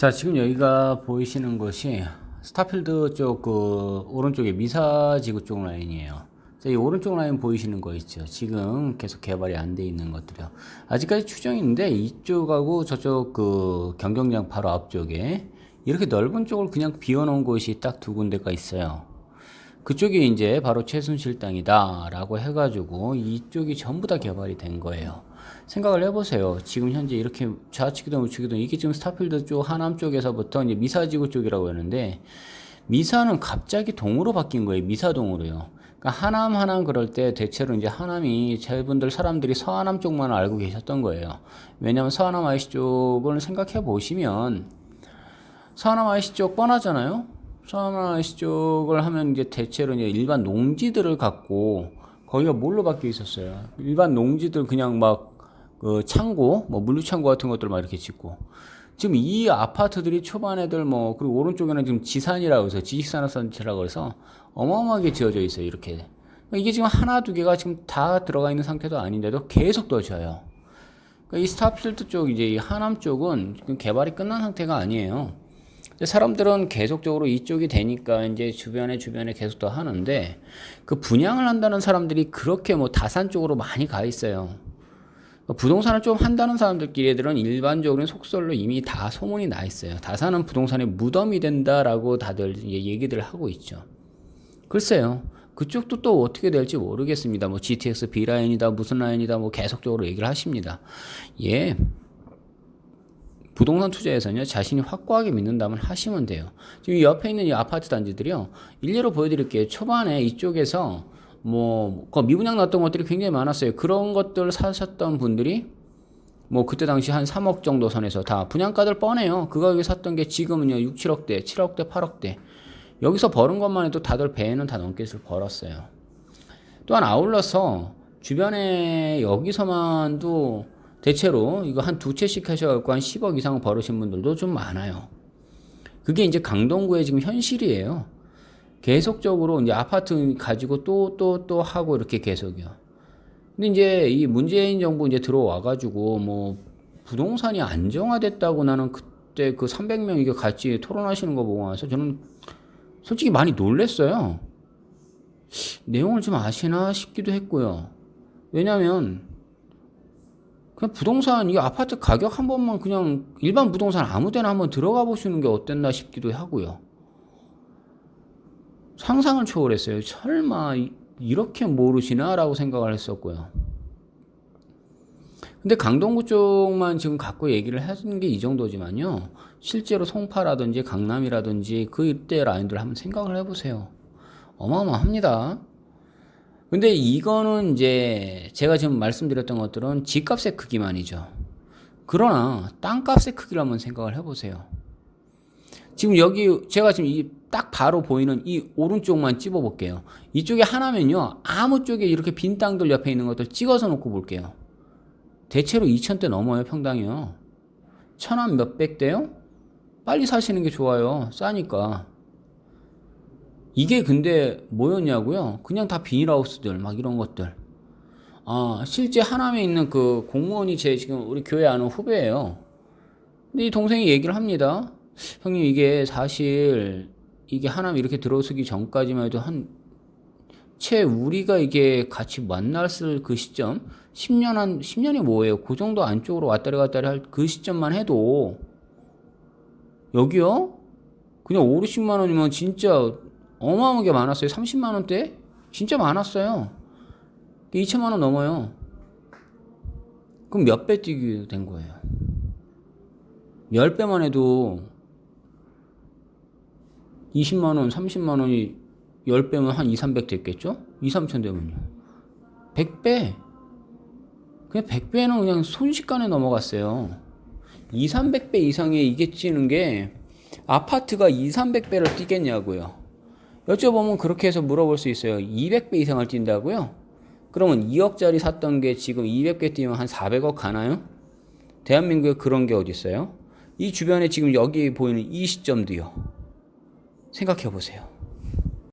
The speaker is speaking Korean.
자, 지금 여기가 보이시는 것이 스타필드 쪽 그 오른쪽에 미사지구 쪽 라인이에요. 자, 이 오른쪽 라인 보이시는 거 있죠? 지금 계속 개발이 안 돼 있는 것들이요. 아직까지 추정인데 이쪽하고 저쪽 그 경경장 바로 앞쪽에 이렇게 넓은 쪽을 그냥 비워놓은 곳이 딱 두 군데가 있어요. 그쪽이 이제 바로 최순실 땅이다라고 해가지고 이쪽이 전부 다 개발이 된 거예요. 생각을 해보세요. 지금 현재 이렇게 좌측이든 우측이든 이게 지금 스타필드 쪽 하남 쪽에서부터 이제 미사지구 쪽이라고 하는데 미사는 갑자기 동으로 바뀐 거예요. 미사동으로요. 그러니까 하남 하남 그럴 때 대체로 이제 하남이 저분들 사람들이 서하남 쪽만 알고 계셨던 거예요. 왜냐하면 서하남 IC 쪽을 생각해 보시면 서하남 IC 쪽 뻔하잖아요. 서하남 IC 쪽을 하면 이제 대체로 이제 일반 농지들을 갖고 거기가 뭘로 바뀌어 있었어요. 일반 농지들 그냥 막 그 창고, 뭐 물류창고 같은 것들 막 이렇게 짓고. 지금 이 아파트들이 초반 애들 뭐 그리고 오른쪽에는 지금 지산이라고 해서 지식산업단체라고 해서 어마어마하게 지어져 있어요 이렇게. 이게 지금 하나 두 개가 지금 다 들어가 있는 상태도 아닌데도 계속 떠져요. 그러니까 이 스타필드 쪽 이제 이 하남 쪽은 지금 개발이 끝난 상태가 아니에요. 사람들은 계속적으로 이쪽이 되니까 이제 주변에 주변에 계속 더 하는데 그 분양을 한다는 사람들이 그렇게 뭐 다산 쪽으로 많이 가 있어요 부동산을 좀 한다는 사람들끼리들은 일반적으로 속설로 이미 다 소문이 나 있어요. 다산은 부동산의 무덤이 된다라고 다들 얘기들 하고 있죠. 글쎄요. 그쪽도 또 어떻게 될지 모르겠습니다. 뭐 GTX B 라인이다, 무슨 라인이다, 뭐 계속적으로 얘기를 하십니다. 예. 부동산 투자에서는요, 자신이 확고하게 믿는다면 하시면 돼요. 지금 이 옆에 있는 이 아파트 단지들이요, 일례로 보여드릴게요. 초반에 이쪽에서 뭐, 그 미분양 났던 것들이 굉장히 많았어요. 그런 것들 사셨던 분들이 뭐 그때 당시 한 3억 정도 선에서 다 분양가들 뻔해요. 그 가격에 샀던 게 지금은요 6, 7억대, 7억대, 8억대. 여기서 벌은 것만 해도 다들 배는 다 넘게를 벌었어요. 또한 아울러서 주변에 여기서만도 대체로 이거 한 두 채씩 하셔갖고 한 10억 이상 벌으신 분들도 좀 많아요. 그게 이제 강동구의 지금 현실이에요. 계속적으로 이제 아파트 가지고 또또 또 하고 이렇게 계속이요. 근데 이제 이 문재인 정부 이제 들어와 가지고 뭐 부동산이 안정화됐다고 나는 그때 그 300명 이게 같이 토론하시는 거 보고 나서 저는 솔직히 많이 놀랬어요. 내용을 좀 아시나 싶기도 했고요. 왜냐면 그냥 부동산 이 아파트 가격 한 번만 그냥 일반 부동산 아무 데나 한번 들어가 보시는 게 어땠나 싶기도 하고요. 상상을 초월했어요. 설마 이렇게 모르시나라고 생각을 했었고요. 근데 강동구 쪽만 지금 갖고 얘기를 하는 게 이 정도지만요. 실제로 송파라든지 강남이라든지 그 이때 라인들 한번 생각을 해보세요. 어마어마합니다. 근데 이거는 이제 제가 지금 말씀드렸던 것들은 집값의 크기만이죠. 그러나 땅값의 크기를 한번 생각을 해보세요. 지금 여기 제가 지금 이 딱 바로 보이는 이 오른쪽만 찝어 볼게요. 이쪽에 하나면요. 아무 쪽에 이렇게 빈 땅들 옆에 있는 것들 찍어서 놓고 볼게요. 대체로 2천대 넘어요, 평당이요. 천원 몇백 대요? 빨리 사시는 게 좋아요. 싸니까. 이게 근데 뭐였냐고요? 그냥 다 비닐하우스들, 막 이런 것들. 아, 실제 하남에 있는 그 공무원이 제 지금 우리 교회 아는 후배예요. 근데 이 동생이 얘기를 합니다. 형님 이게 사실 이게 하남 이렇게 들어서기 전까지만 해도 한 채 우리가 이게 같이 만났을 그 시점 10년 한 10년이 뭐예요? 그 정도 안쪽으로 왔다리 갔다리 할 그 시점만 해도 여기요? 그냥 5, 60만 원이면 진짜 어마어마하게 많았어요. 30만 원대? 진짜 많았어요. 2천만 원 넘어요. 그럼 몇 배 뛰게 된 거예요? 10배만 해도 20만 원, 30만 원이 10배면 한 2, 300 됐겠죠? 2, 3천 되면요. 100배. 그냥 100배는 그냥 순식간에 넘어갔어요. 2, 300배 이상의 이게 찌는 게 아파트가 2, 300배를 뛰겠냐고요. 여쭤보면 그렇게 해서 물어볼 수 있어요. 200배 이상을 뛴다고요? 그러면 2억짜리 샀던 게 지금 200개 뛰면 한 400억 가나요? 대한민국에 그런 게 어디 있어요? 이 주변에 지금 여기 보이는 이 시점도요. 생각해 보세요.